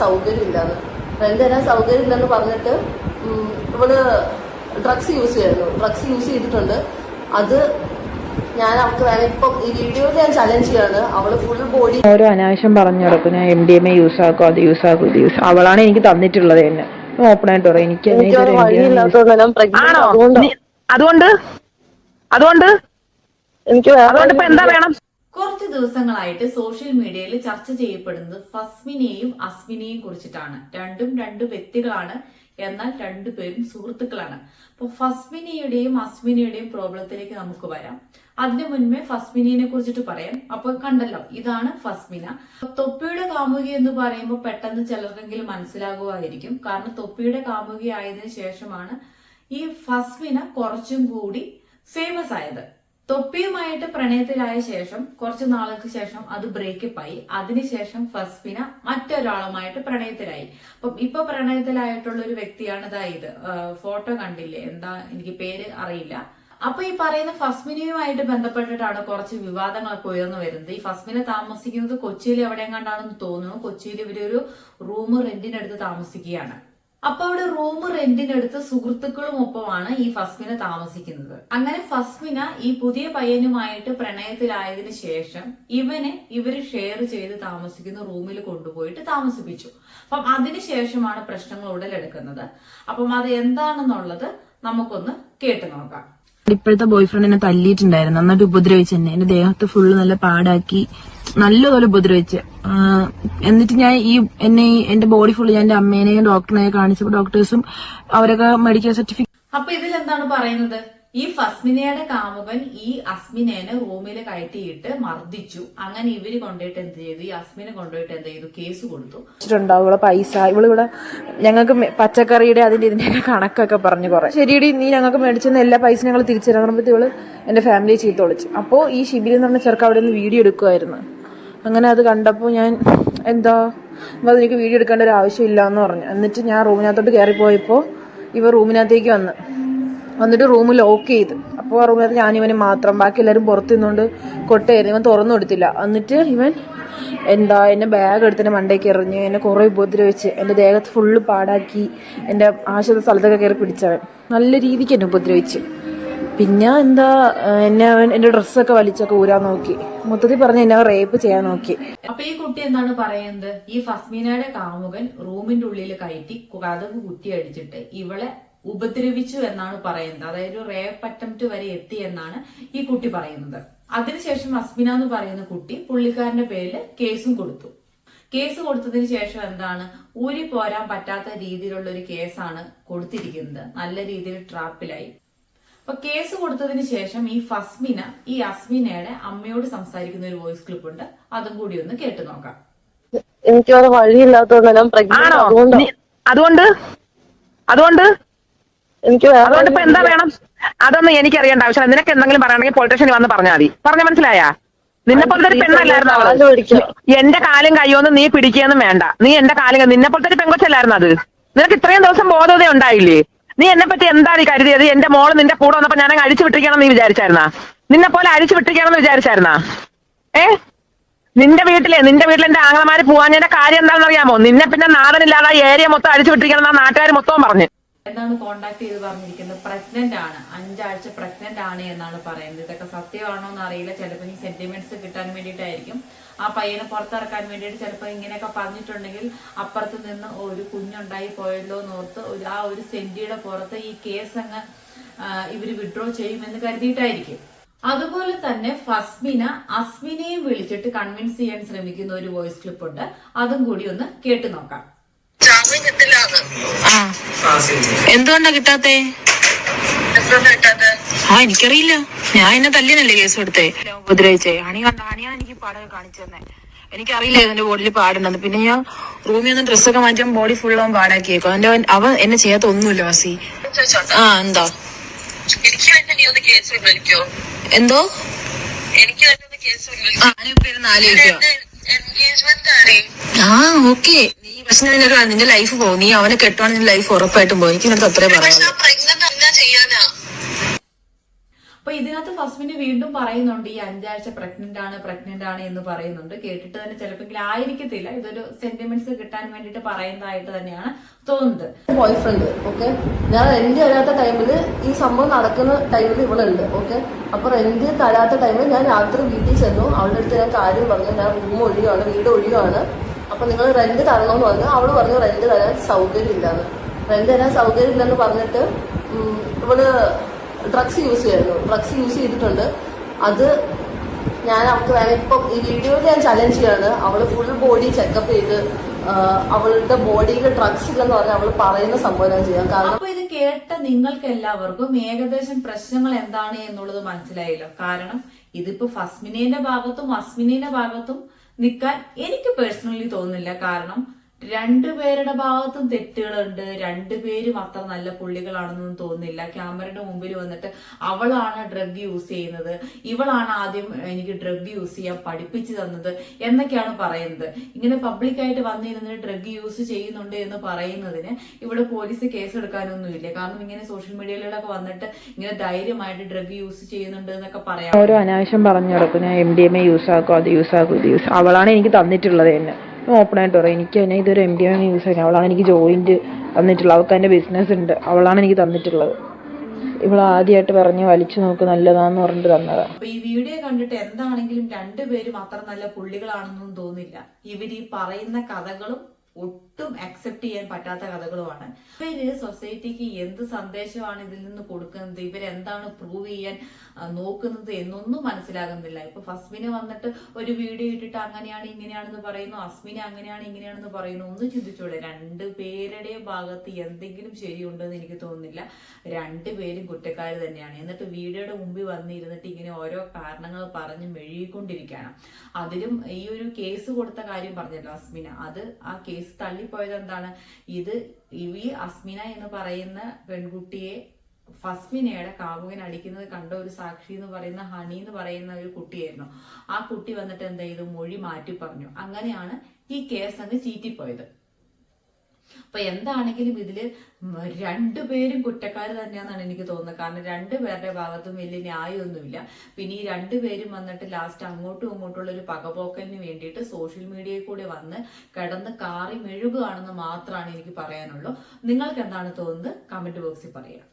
സൗകര്യം ഇല്ലാന്ന് റെന്റ് തരാൻ സൗകര്യം ഇല്ലെന്ന് പറഞ്ഞിട്ട് ഇവൾ ഡ്രഗ്സ് യൂസ് ചെയ്യുന്നു. ഡ്രഗ്സ് യൂസ് ചെയ്തിട്ടുണ്ട്. അത് ഞാൻ അവൾക്ക് വേണം ഇപ്പം ഈ വീഡിയോ ഞാൻ ചലഞ്ച് ചെയ്യാണ്. അവൾ ഫുൾ ബോഡി ഓരോ അനാവശ്യം പറഞ്ഞു കൊടുക്കും. ഞാൻ M D M A use ആക്കും അത് യൂസ് ആക്കും ഇത് യൂസ് അവളാണ് എനിക്ക് തന്നിട്ടുള്ളത് തന്നെ ഓപ്പൺ ആയിട്ട് പറയാം. എനിക്ക് അതുകൊണ്ട് അതുകൊണ്ട്? അതുകൊണ്ട്? എനിക്ക് വേറെ അതുകൊണ്ട് ഇപ്പൊ എന്താ വേണം? കുറച്ച് ദിവസങ്ങളായിട്ട് സോഷ്യൽ മീഡിയയിൽ ചർച്ച ചെയ്യപ്പെടുന്നത് ഫസ്മിനെയും അസ്മിനെയും കുറിച്ചിട്ടാണ്. രണ്ടും രണ്ട് വ്യക്തികളാണ്. എന്നാൽ രണ്ടുപേരും സുഹൃത്തുക്കളാണ്. അപ്പൊ ഫസ്മിനിയുടെയും അസ്മിനിയുടെയും പ്രോബ്ലത്തിലേക്ക് നമുക്ക് വരാം. അതിനു മുൻപേ ഫസ്മിനിയെ കുറിച്ചിട്ട് പറയാം. അപ്പൊ കണ്ടല്ലോ ഇതാണ് ഫസ്മിന. തൊപ്പിയുടെ കാമുകി എന്ന് പറയുമ്പോൾ പെട്ടെന്ന് ചിലർക്കെങ്കിലും മനസ്സിലാകുമായിരിക്കും. കാരണം തൊപ്പിയുടെ കാമുകി ആയതിനു ശേഷമാണ് ഈ ഫസ്മിന കുറച്ചും കൂടി ഫേമസ് ആയത്. തൊപ്പിയുമായിട്ട് പ്രണയത്തിലായ ശേഷം കുറച്ച് നാളുകൾക്ക് ശേഷം അത് ബ്രേക്കപ്പ് ആയി അതിനുശേഷം ഫസ്ബിന മറ്റൊരാളുമായിട്ട് പ്രണയത്തിലായി. അപ്പം ഇപ്പൊ പ്രണയത്തിലായിട്ടുള്ള ഒരു വ്യക്തിയാണ് ഇതാ. ഇത് ഫോട്ടോ കണ്ടില്ലേ? എന്താ എനിക്ക് പേര് അറിയില്ല. അപ്പൊ ഈ പറയുന്ന ഫസ്മിനയുമായിട്ട് ബന്ധപ്പെട്ടിട്ടാണ് കുറച്ച് വിവാദങ്ങളൊക്കെ ഉയർന്നു വരുന്നത്. ഈ ഫസ്മിന താമസിക്കുന്നത് കൊച്ചിയിൽ എവിടെയും കണ്ടാണെന്ന് തോന്നുന്നു. കൊച്ചിയിൽ ഇവരൊരു റൂം റെന്റിനെടുത്ത് താമസിക്കുകയാണ്. അപ്പൊ അവിടെ റൂം റെന്റിനെടുത്ത് സുഹൃത്തുക്കളും ഒപ്പമാണ് ഈ ഫസ്മിന താമസിക്കുന്നത്. അങ്ങനെ ഫസ്മിന ഈ പുതിയ പയ്യനുമായിട്ട് പ്രണയത്തിലായതിനു ശേഷം ഇവനെ ഇവർ ഷെയർ ചെയ്ത് താമസിക്കുന്ന റൂമിൽ കൊണ്ടുപോയിട്ട് താമസിപ്പിച്ചു. അപ്പം അതിനുശേഷമാണ് പ്രശ്നങ്ങൾ ഉടലെടുക്കുന്നത്. അപ്പം അത് എന്താണെന്നുള്ളത് നമുക്കൊന്ന് കേട്ടു നോക്കാം. ഇപ്പോഴത്തെ ബോയ്ഫ്രണ്ട് എന്നെ തല്ലിയിട്ടുണ്ടായിരുന്നു. നന്നായിട്ട് ഉപദ്രവിച്ച് എന്നെ. എന്റെ ദേഹത്ത് ഫുള്ള് നല്ല പാടാക്കി നല്ലതുപോലെ ഉപദ്രവിച്ച്. എന്നിട്ട് ഞാൻ ഈ എന്നെ എന്റെ ബോഡി ഫുള്ള് ഞാൻ എന്റെ അമ്മേനെയും ഡോക്ടറിനെയും കാണിച്ചപ്പോൾ ഡോക്ടേഴ്സും അവരൊക്കെ മെഡിക്കൽ സർട്ടിഫിക്കറ്റ് അപ്പൊ ഇതിൽ എന്താണ് പറയുന്നത്? ഈ ഫസ്മിനയുടെ കാമുകൻ ഈ അസ്മിനേനെ റൂമിൽ കയറ്റിയിട്ട് മർദ്ദിച്ചു. അങ്ങനെ ഇവർ കൊണ്ടുപോയിട്ട് എന്ത് ചെയ്തു? ഈ അസ്മിനെ കൊണ്ടുപോയിട്ട് എന്ത് ചെയ്തു? കേസ് കൊടുത്തു. ഇവിടെ പൈസ ഇവളിവിടെ ഞങ്ങൾക്ക് പച്ചക്കറിയുടെ അതിന്റെ ഇതിന്റെ കണക്കൊക്കെ പറഞ്ഞു കുറെ. ശരിയടി നീ ഞങ്ങൾക്ക് മേടിച്ചെന്ന് എല്ലാ പൈസ ഞങ്ങൾ തിരിച്ചു പറയുമ്പോൾ ഇവൾ എന്റെ ഫാമിലി ചീത്ത വിളിച്ചു. അപ്പോൾ ഈ ശിബിരി എന്ന് പറഞ്ഞ ചെറുക്ക അവിടെ നിന്ന് വീഡിയോ എടുക്കുമായിരുന്നു അങ്ങനെ അത് കണ്ടപ്പോൾ ഞാൻ എന്താ? അപ്പോൾ അതെനിക്ക് വീഡിയോ എടുക്കേണ്ട ഒരു ആവശ്യമില്ല എന്ന് പറഞ്ഞു. എന്നിട്ട് ഞാൻ റൂമിനകത്തോട്ട് കയറി പോയപ്പോൾ ഇവ റൂമിനകത്തേക്ക് വന്ന്. വന്നിട്ട് റൂം ലോക്ക് ചെയ്ത്. അപ്പോൾ ആ റൂമിനകത്ത് ഞാൻ ഇവന് മാത്രം. ബാക്കി എല്ലാവരും പുറത്തു നിന്നുകൊണ്ട് കൊട്ടയായിരുന്നു. ഇവൻ തുറന്നു കൊടുത്തില്ല. എന്നിട്ട് ഇവൻ എന്താ എന്റെ ബാഗ് എടുത്ത് എന്നെ മണ്ടയ്ക്ക് എറിഞ്ഞ് എന്നെ കുറേ ഉപദ്രവിച്ച് എന്റെ ദേഹത്ത് ഫുള്ള് പാടാക്കി എന്റെ ആശുപത്രി സ്ഥലത്തൊക്കെ കയറി പിടിച്ചവൻ. നല്ല രീതിക്ക് എന്നെ ഉപദ്രവിച്ച്. പിന്നെ എന്താ എന്നെ അവൻ എന്റെ ഡ്രസ്സൊക്കെ വലിച്ചൊക്കെ ഊരാൻ നോക്കി. മൊത്തത്തിൽ പറഞ്ഞ് എന്നെ റേപ്പ് ചെയ്യാൻ നോക്കി. അപ്പൊ ഈ കുട്ടി എന്താണ് പറയുന്നത് ഈ ഫസ്മീനയുടെ കാമുകൻ റൂമിന്റെ ഉള്ളിൽ കയറ്റി കഥക് കുത്തി അടിച്ചിട്ട് ഇവളെ ഉപദ്രവിച്ചു എന്നാണ് പറയുന്നത്. അതായത് ഒരു റേപ്പ് അറ്റംപ്റ്റ് വരെ എത്തി എന്നാണ് ഈ കുട്ടി പറയുന്നത്. അതിനുശേഷം അസ്മിന എന്ന് പറയുന്ന കുട്ടി പുള്ളിക്കാരന്റെ പേരിൽ കേസും കൊടുത്തു. കേസ് കൊടുത്തതിന് ശേഷം എന്താണ്? ഊരി പോരാൻ പറ്റാത്ത രീതിയിലുള്ള ഒരു കേസാണ് കൊടുത്തിരിക്കുന്നത്. നല്ല രീതിയിൽ ട്രാപ്പിലായി. അപ്പൊ കേസ് കൊടുത്തതിന് ശേഷം ഈ ഫസ്മിന ഈ അസ്മിനയുടെ അമ്മയോട് സംസാരിക്കുന്ന ഒരു വോയിസ് ക്ലിപ്പ് ഉണ്ട്. അതും കൂടി ഒന്ന് കേട്ടു നോക്കാം. എനിക്ക് വേറെ വഴിയില്ലാത്തതുകൊണ്ട് നീ- അതുകൊണ്ട്? അതുകൊണ്ട്? എനിക്ക് അതുകൊണ്ട് ഇപ്പൊ എന്താ വേണം? അതൊന്നും എനിക്ക് അറിയേണ്ട ആവശ്യമില്ല. നിനക്ക് എന്തെങ്കിലും പറയണമെങ്കിൽ പൊളിറ്റീഷ്യൻ വന്ന് പറഞ്ഞാൽ മതി. പറഞ്ഞ മനസ്സിലായാ? നിന്നെ പോലത്തെ ഒരു പെണ്ണല്ലായിരുന്നു അവൾ അവൾ. എന്റെ കാലും കയ്യോന്ന് നീ പിടിക്കുകയൊന്നും വേണ്ട. നീ എന്റെ കാലും നിന്നെ പോലത്തെ ഒരു പെങ്കൊച്ചല്ലായിരുന്നു അത്? നിനക്ക് ഇത്രയും ദിവസം ബോധത ഉണ്ടായില്ലേ? നീ എന്നെ പറ്റി എന്താ നീ കരുതിയത് എന്റെ മോൾ നിന്റെ കൂടെ വന്നപ്പോ ഞാൻ അഴിച്ചു വിട്ടിരിക്കണം നീ വിചാരിച്ചായിരുന്നാ? നിന്നെ പോലെ അഴിച്ചു വിട്ടിരിക്കണം എന്ന് വിചാരിച്ചായിരുന്നാ? ഏ? നിന്റെ വീട്ടിലെ നിന്റെ വീട്ടിൽ എന്റെ ആങ്ങളമാര് പോവാഞ്ഞതിന്റെ കാര്യം എന്താണെന്ന് അറിയാമോ നിന്നെ പിന്നെ നാടനില്ലാതെ ഏരിയ മൊത്തം അഴിച്ചു വിട്ടിരിക്കണം എന്നാ നാട്ടുകാർ മൊത്തവും പറഞ്ഞു. എന്താണ് കോണ്ടാക്ട് ചെയ്ത് പറഞ്ഞിരിക്കുന്നത്? പ്രഗ്നന്റ് ആണ്. അഞ്ചാഴ്ച പ്രഗ്നന്റ് ആണ് എന്നാണ് പറയുന്നത്. ഇതൊക്കെ സത്യമാണോ എന്ന് അറിയില്ല ചിലപ്പോൾ ഈ സെന്റിമെന്റ്സ് കിട്ടാൻ വേണ്ടിയിട്ടായിരിക്കും. ആ പയ്യനെ പുറത്തിറക്കാൻ വേണ്ടിയിട്ട് ചിലപ്പോൾ ഇങ്ങനെയൊക്കെ പറഞ്ഞിട്ടുണ്ടെങ്കിൽ അപ്പുറത്ത് നിന്ന് ഒരു കുഞ്ഞുണ്ടായി പോയല്ലോ എന്ന് ഓർത്ത് ആ ഒരു സെന്റിയുടെ പുറത്ത് ഈ കേസ് അങ്ങ് ഇവർ വിഡ്രോ ചെയ്യുമെന്ന് കരുതിയിട്ടായിരിക്കും. അതുപോലെ തന്നെ ഫസ്മിന അസ്മിനെയും വിളിച്ചിട്ട് കൺവിൻസ് ചെയ്യാൻ ശ്രമിക്കുന്ന ഒരു വോയിസ് ക്ലിപ്പ് ഉണ്ട്. അതും കൂടി ഒന്ന് കേട്ടു നോക്കാം. എന്തുകൊണ്ടാ കിട്ടാത്തേ? ആ എനിക്കറിയില്ല. ഞാൻ എന്നെ തല്ലിയനല്ലേ കേസ് കൊടുത്തേ? ഉപദ്രവിച്ചേ. അണി കണ്ട? അണിയാണ് എനിക്ക് പാടൊക്കെ കാണിച്ചു തന്നെ. എനിക്കറിയില്ല എന്റെ ബോഡിയിൽ പാടുണ്ടെന്ന് പിന്നെ ഞാൻ റൂമിൽ നിന്ന് ഡ്രസ്സൊക്കെ മാറ്റാൻ ബോഡി ഫുൾ അവൻ പാടാക്കിയേക്കും. അവന്റെ അവൻ എന്നെ ചെയ്യാത്ത ഒന്നുമില്ല വാസി. ആ എന്താ? എന്തോ? എനിക്ക് പിൻവലിക്കോ? ആ ഓക്കെ നീ പക്ഷെ നിനക്ക് നിന്റെ ലൈഫ് പോകും നീ അവനെ കെട്ടുവാണെങ്കിൽ നിന്റെ ലൈഫ് ഉറപ്പായിട്ടും പോകും എനിക്ക് അത്രേ പക്ഷെ അപ്പൊ ഇതിനകത്ത് ഫസ്മിന് വീണ്ടും പറയുന്നുണ്ട് ഈ അഞ്ചാഴ്ച പ്രഗ്നന്റ് ആണ് പ്രഗ്നന്റ് ആണ് എന്ന് പറയുന്നുണ്ട്. കേട്ടിട്ട് തന്നെ ചിലപ്പോൾ ആയിരിക്കത്തില്ല. ഇതൊരു സെന്റിമെന്റ്സ് കിട്ടാൻ വേണ്ടിയിട്ട് പറയുന്നതായിട്ട് തന്നെയാണ് തോന്നുന്നത്. ബോയ് ഫ്രണ്ട് ഓക്കെ ഞാൻ റെന്റ് തരാത്ത ടൈമിൽ ഈ സംഭവം നടക്കുന്ന ടൈമിൽ ഇവളുണ്ട് ഓക്കെ അപ്പൊ റെന്റ് തരാത്ത ടൈമിൽ ഞാൻ രാത്രി വീട്ടിൽ ചെന്നു. അവളുടെ അടുത്ത് ഞാൻ കാര്യം പറഞ്ഞു. ഞാൻ റൂം ഒഴിയുവാണ് വീട് ഒഴിയുവാണ്. അപ്പൊ നിങ്ങൾ റെന്റ് തരണമെന്ന് പറഞ്ഞു. അവൾ പറഞ്ഞു റെന്റ് തരാൻ സൗകര്യം ഇല്ലാന്ന് റെന്റ് തരാൻ സൗകര്യം ഇല്ലെന്ന് പറഞ്ഞിട്ട് ഇവൾ ഡ്രഗ്സ് യൂസ് ചെയ്യുന്നു. ഡ്രഗ്സ് യൂസ് ചെയ്തിട്ടുണ്ട്. അത് ഞാൻ അവൾക്ക് വേണം ഇപ്പം ഈ വീഡിയോയിൽ ഞാൻ ചലഞ്ച് ചെയ്യാണ്. അവൾ ഫുൾ ബോഡി ചെക്കപ്പ് ചെയ്ത് അവളുടെ ബോഡിയിൽ ഡ്രഗ്സ് ഇല്ലെന്ന് പറഞ്ഞാൽ അവൾ പറയുന്ന സംഭവം ഞാൻ ചെയ്യാം. കാരണം അപ്പൊ ഇത് കേട്ട നിങ്ങൾക്ക് എല്ലാവർക്കും ഏകദേശം പ്രശ്നങ്ങൾ എന്താണ് എന്നുള്ളത് മനസ്സിലായല്ലോ. കാരണം ഇതിപ്പോ ഫസ്മിനേന്റെ ഭാഗത്തും അസ്മിനേന്റെ ഭാഗത്തും നിൽക്കാൻ എനിക്ക് പേഴ്സണലി തോന്നുന്നില്ല. കാരണം രണ്ടുപേരുടെ ഭാഗത്തും തെറ്റുകളുണ്ട്. രണ്ടുപേരും അത്ര നല്ല പുള്ളികളാണെന്നൊന്നും തോന്നുന്നില്ല. ക്യാമറയുടെ മുമ്പിൽ വന്നിട്ട് അവളാണ് ഡ്രഗ് യൂസ് ചെയ്യുന്നത്. ഇവളാണ് ആദ്യം എനിക്ക് ഡ്രഗ് യൂസ് ചെയ്യാൻ പഠിപ്പിച്ചു തന്നത് എന്നൊക്കെയാണ് പറയുന്നത്. ഇങ്ങനെ പബ്ലിക്കായിട്ട് വന്നിരുന്നിട്ട് ഡ്രഗ് യൂസ് ചെയ്യുന്നുണ്ട് എന്ന് പറയുന്നതിന് ഇവിടെ പോലീസ് കേസ് എടുക്കാനൊന്നുമില്ല. കാരണം ഇങ്ങനെ സോഷ്യൽ മീഡിയയിലൂടെയൊക്കെ വന്നിട്ട് ഇങ്ങനെ ധൈര്യമായിട്ട് ഡ്രഗ് യൂസ് ചെയ്യുന്നുണ്ട് എന്നൊക്കെ പറയാം. ഓരോ അനാവശ്യം പറഞ്ഞു നടക്കും ഞാൻ M D M A use ആക്കും അത് യൂസ് ആക്കും ഇത് യൂസ് അവളാണ് എനിക്ക് തന്നിട്ടുള്ളത് തന്നെ ഓപ്പൺ ആയിട്ട് പറയും. എനിക്ക് തന്നെ ഇതൊരു എം ഡി എം യൂസ് ചെയ്യുന്നത് അവളാണ് എനിക്ക് ജോയിന്റ് തന്നിട്ടുള്ളത്. അവൾക്ക് അതിന്റെ ബിസിനസ് ഉണ്ട്. അവളാണ് എനിക്ക് തന്നിട്ടുള്ളത്. ഇവൾ ആദ്യമായിട്ട് പറഞ്ഞ് വലിച്ചു നോക്ക് നല്ലതാന്ന് പറഞ്ഞിട്ട് തന്നതാ. അപ്പൊ ഈ വീഡിയോ കണ്ടിട്ട് എന്താണെങ്കിലും രണ്ടുപേരും അത്ര നല്ല പുള്ളികളാണെന്നൊന്നും തോന്നില്ല. ഇവർ ഈ പറയുന്ന കഥകളും ഒട്ടും അക്സെപ്റ്റ് ചെയ്യാൻ പറ്റാത്ത കഥകളുമാണ്. ഇവർ സൊസൈറ്റിക്ക് എന്ത് സന്ദേശമാണ് ഇതിൽ നിന്ന് കൊടുക്കുന്നത്? ഇവരെന്താണ് പ്രൂവ് ചെയ്യാൻ നോക്കുന്നത് എന്നൊന്നും മനസ്സിലാകുന്നില്ല. ഇപ്പൊ ഫസ്മിന് വന്നിട്ട് ഒരു വീഡിയോ ഇട്ടിട്ട് അങ്ങനെയാണ് ഇങ്ങനെയാണെന്ന് പറയുന്നു അസ്മിന് അങ്ങനെയാണ് ഇങ്ങനെയാണെന്ന് പറയുന്നു ഒന്ന് ചിന്തിച്ചോളൂ രണ്ട് പേരുടെയും ഭാഗത്ത് എന്തെങ്കിലും ശരിയുണ്ടെന്ന് എനിക്ക് തോന്നുന്നില്ല. രണ്ടുപേരും കുറ്റക്കാർ തന്നെയാണ്. എന്നിട്ട് വീഡിയോയുടെ മുമ്പിൽ വന്നിരുന്നിട്ട് ഇങ്ങനെ ഓരോ കാരണങ്ങൾ പറഞ്ഞ് മെഴുകിക്കൊണ്ടിരിക്കുകയാണ്. അതിലും ഈ ഒരു കേസ് കൊടുത്ത കാര്യം പറഞ്ഞല്ലോ അസ്മിന. അത് ആ കേസ് തള്ളിപ്പോയത് എന്താണ് ഇത് ഈ അസ്മിന എന്ന് പറയുന്ന പെൺകുട്ടിയെ ഫസ്മിനയുടെ കാമുകൻ അടിക്കുന്നത് കണ്ട ഒരു സാക്ഷി എന്ന് പറയുന്ന ഹണി എന്ന് പറയുന്ന ഒരു കുട്ടിയായിരുന്നു. ആ കുട്ടി വന്നിട്ട് എന്താ ചെയ്തു? മൊഴി മാറ്റി പറഞ്ഞു അങ്ങനെയാണ് ഈ കേസ് അങ്ങ് ചീറ്റിപ്പോയത്. അപ്പൊ എന്താണെങ്കിലും ഇതിൽ ഉം രണ്ടുപേരും കുറ്റക്കാർ തന്നെയാണെന്നാണ് എനിക്ക് തോന്നുന്നത്. കാരണം രണ്ടുപേരുടെ ഭാഗത്തും വലിയ ന്യായമൊന്നുമില്ല. പിന്നെ ഈ രണ്ടുപേരും വന്നിട്ട് ലാസ്റ്റ് അങ്ങോട്ടും ഇങ്ങോട്ടുള്ള ഒരു പകപോക്കലിന് വേണ്ടിയിട്ട് സോഷ്യൽ മീഡിയയിൽ കൂടെ വന്ന് കിടന്ന് കാറി മെഴുകുകയാണെന്ന് മാത്രമാണ് എനിക്ക് പറയാനുള്ളൂ. നിങ്ങൾക്ക് എന്താണ് തോന്നുന്നത് കമന്റ് ബോക്സിൽ പറയാം.